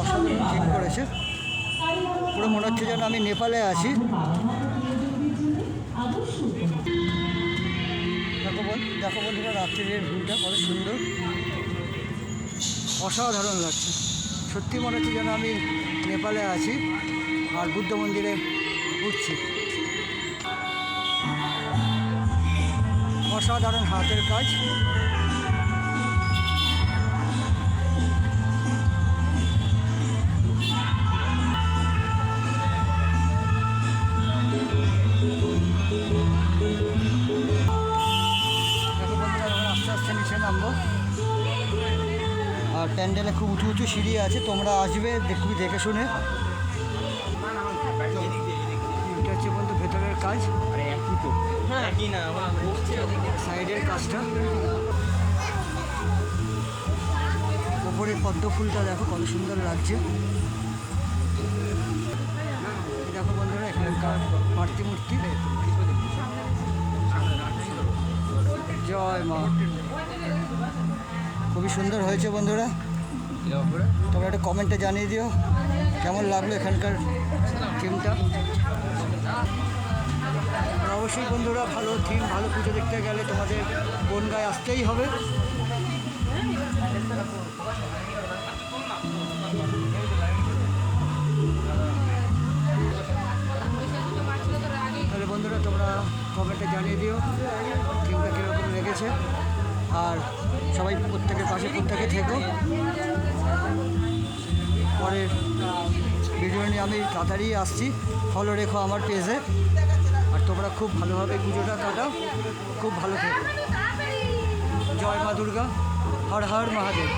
অসাধারণ করেছে পুরো মনে হচ্ছে যেন আমি নেপালে আছি। দেখো বল দেখো বন্ধুরা রাত্রির ভিউটা কত সুন্দর। অসাধারণ লাগছে। সত্যি মনে হচ্ছে যেন আমি নেপালে আছি আর বুদ্ধ মন্দিরে ঘুরছি। অসাধারণ হাতের কাজ। আস্তে আস্তে নিচে আর প্যান্ডেলে খুব উঁচু উঁচু সিঁড়ি আছে, তোমরা আসবে, দেখবি, দেখে শুনে। হচ্ছে বন্ধু ভেতরের কাজ। সাইডের কাজটা। ওপরে পদ্ম ফুলটা দেখো, কত সুন্দর লাগছে। দেখো বন্ধুরা, এখানকার মাতৃ মূর্তি। জয় মা। খুবই সুন্দর হয়েছে বন্ধুরা। তোমরা একটা কমেন্টে জানিয়ে দিও, কেমন লাগল এখানকার থিমটা অবশ্যই বন্ধুরা ভালো থিম ভালো পুজো দেখতে গেলে তোমাদের বনগায় আসতেই হবে। কমেন্টে জানিয়ে দিও থিমটা কীরকম লেগেছে। আর সবাই প্রত্যেকের পাশে প্রত্যেকে থেকো। পরের ভিডিও নিয়ে আমি তাড়াতাড়ি আসছি। ফলো রেখো আমার পেজে আর তোমরা খুব ভালোভাবে পুজোটা কাটাও। খুব ভালো থেকো। জয় মা দুর্গা। হর হর মহাদেব।